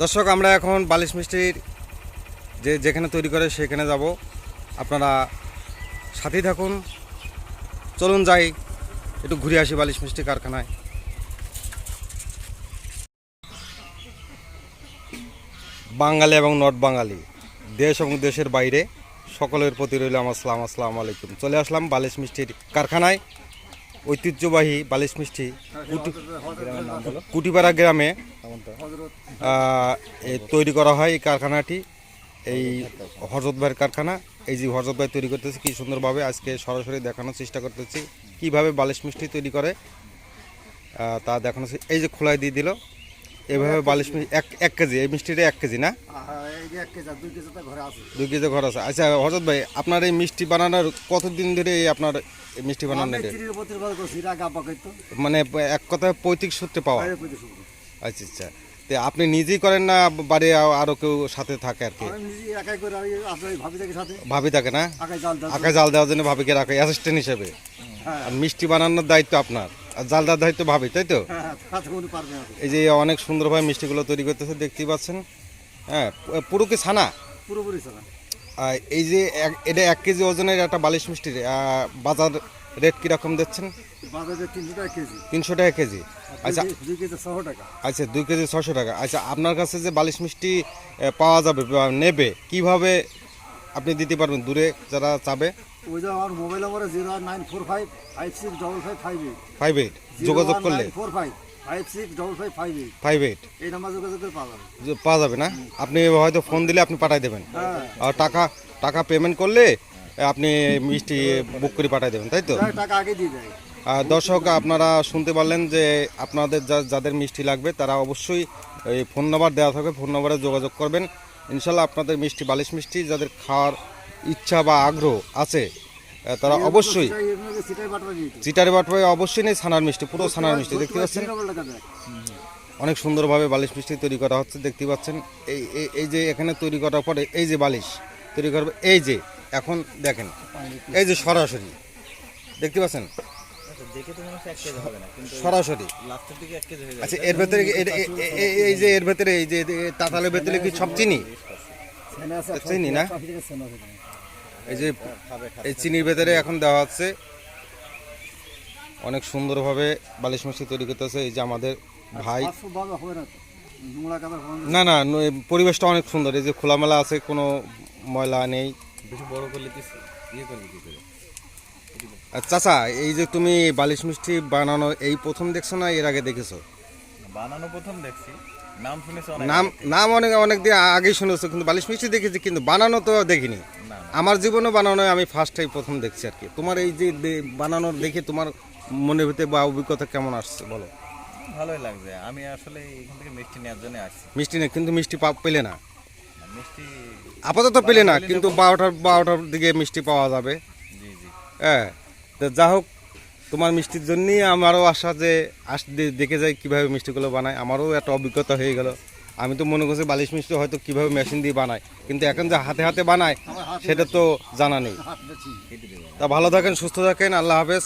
দর্শক, আমরা এখন বালিশ মিষ্টির যে যেখানে তৈরি করে সেখানে যাব। আপনারা সাথেই থাকুন। চলুন যাই, একটু ঘুরে আসি বালিশ মিষ্টি কারখানায়। বাঙালি এবং নট বাঙালি, দেশ এবং দেশের বাইরে সকলের প্রতি রইল আমার সালাম, আসসালাম আলাইকুম। চলে আসলাম বালিশ মিষ্টির কারখানায়। ঐতিহ্যবাহী বালিশ মিষ্টি কুটিপাড়া গ্রামে তৈরি করা হয় এই কারখানাটি। এই হরজত ভাইয়ের কারখানা। এই যে হরজত ভাই তৈরি করতেছে কি সুন্দরভাবে আজকে সরাসরি দেখানোর চেষ্টা করতেছি। কীভাবে বালিশ মিষ্টি তৈরি করে তা দেখানো এই যে খোলাই দিয়ে দিল। এভাবে বালিশ মিষ্টি এক এক কেজি এই মিষ্টিটা এক কেজি না? দুই কেজি ঘরে আছে। আচ্ছা হরজত ভাই আপনার এই মিষ্টি বানানোর কতদিন ধরে এই আপনার মিষ্টি বানানো আমি এটা? চিনির প্রতিবার করছি এটা গাপা করতো মানে এক কথায় পৈতৃক সূত্রে পাওয়া। শুক্র আচ্ছা আচ্ছা। তো আপনি নিজেই করেন না বাড়ি আ- আরও কেউ সাথে থাকে আর কি? ভাবি থেকে না? একাই জাল দেওয়ার জন্য। ভাবিকে রাখে অ্যাসিস্ট্যান্ট হিসেবে। হ্যাঁ। আর মিষ্টি বানানোর দায়িত্ব আপনার। আর জাল দেওয়ার দায়িত্ব ভাবি তাই তো? হ্যাঁ না। এই যে অনেক সুন্দরভাবে মিষ্টিগুলো তৈরি করতেছে দেখতেই পাচ্ছেন। হ্যাঁ পুরো কি ছানা? পুরোপুরি আর এই যে এটা এক কেজি ওজনের একটা বালিশ মিষ্টির বাজার রেট কীরকম দিচ্ছেন? বাজারে তিনশো টাকা কেজি। তিনশো টাকা কেজি। আচ্ছা। দুই- কেজি ছশো টাকা। আচ্ছা দুই কেজি ছশো টাকা। আচ্ছা আপনার কাছে যে বালিশ মিষ্টি পাওয়া যাবে নেবে কীভাবে আপনি দিতে পারবেন? দূরে যারা চাবে? ওই যে আমার মোবাইল নম্বরে zero nine four five five six double five five eight. Five eight. যোগাযোগ করলে। Four five five six double five five eight. Five eight. এই নাম্বার যোগাযোগ করে পাওয়া যাবে। পাওয়া যাবে না? আপনি হয়তো ফোন দিলে আপনি পাঠাই দেবেন। হ্যাঁ। আর টাকা টাকা পেমেন্ট করলে আপনি মিষ্টি বুক করে পাঠাই দেবেন তাই তো? টাকা আগে দিয়ে দেয়। দর্শক, আপনারা শুনতে পারলেন যে আপনাদের যাদের মিষ্টি লাগবে, তারা অবশ্যই এই ফোন নাম্বার দেওয়া থাকবে, ফোন নাম্বারে যোগাযোগ করবেন। ইনশাল্লাহ আপনাদের মিষ্টি, বালিশ মিষ্টি যাদের খাওয়ার ইচ্ছা বা আগ্রহ আছে তারা অবশ্যই চিটারি বাটবাই অবশ্যই নেই, ছানার মিষ্টি, পুরো ছানার মিষ্টি, দেখতে পাচ্ছেন? অনেক সুন্দরভাবে বালিশ মিষ্টি তৈরি করা হচ্ছে, দেখতে পাচ্ছেন? এই, এই- এই যে এখানে তৈরি করার পরে এই যে বালিশ তৈরি করবে, এই যে, এখন দেখেন, এই যে সরাসরি, দেখতে পাচ্ছেন? দেখে তো হচ্ছে এক কেজি হবে না কিন্তু সরাসরি। আচ্ছা এর ভেতরে এই যে এর ভেতরে এই যে তাতালের ভেতরে কি সব চিনি? চিনি না? এই যে এই চিনির ভেতরে এখন দেওয়া হচ্ছে। অনেক সুন্দরভাবে বালিশ মিষ্টি তৈরি করতেছে এই যে আমাদের ভাই হবে না না। পরিবেশটা অনেক সুন্দর। এই যে খোলামেলা আছে কোনো ময়লা নেই। বেশি বড় করলে কি ইয়ে করবে কি করে? আর চাচা এই যে তুমি বালিশ মিষ্টি বানানো এই প্রথম দেখছ না এর আগে দেখেছ? বানানো প্রথম দেখছি। নাম শুনেছি নাম নাম অনেক অনেক দিন আগেই শুনেছো কিন্তু বালিশ মিষ্টি দেখেছি কিন্তু বানানো তো দেখিনি। আমার জীবনে বানানো আমি ফার্স্টটাই প্রথম দেখছি আর কি। তোমার এই যে বানানোর দেখে তোমার মনের ভিতরে বা অভিজ্ঞতা কেমন আসছে বলো? ভালোই লাগছে। আমি আসলে এখান থেকে মিষ্টি নেওয়ার জন্য আসছি। মিষ্টি না কিন্তু মিষ্টি পেলে না। মিষ্টি আপাতত পেলে না কিন্তু বারোটার বারোটার দিকে মিষ্টি পাওয়া যাবে। জি জি। হ্যাঁ। তো যা হোক তোমার মিষ্টির জন্যই আমারও আশা যে আস দেখে যাই কীভাবে মিষ্টিগুলো বানায়। আমারও একটা অভিজ্ঞতা হয়ে গেল। আমি তো মনে করছি বালিশ মিষ্টি হয়তো কীভাবে মেশিন দিয়ে বানায় কিন্তু এখন যে হাতে হাতে বানায় সেটা তো জানা নেই। তা ভালো থাকেন সুস্থ থাকেন আল্লাহ হাফেজ।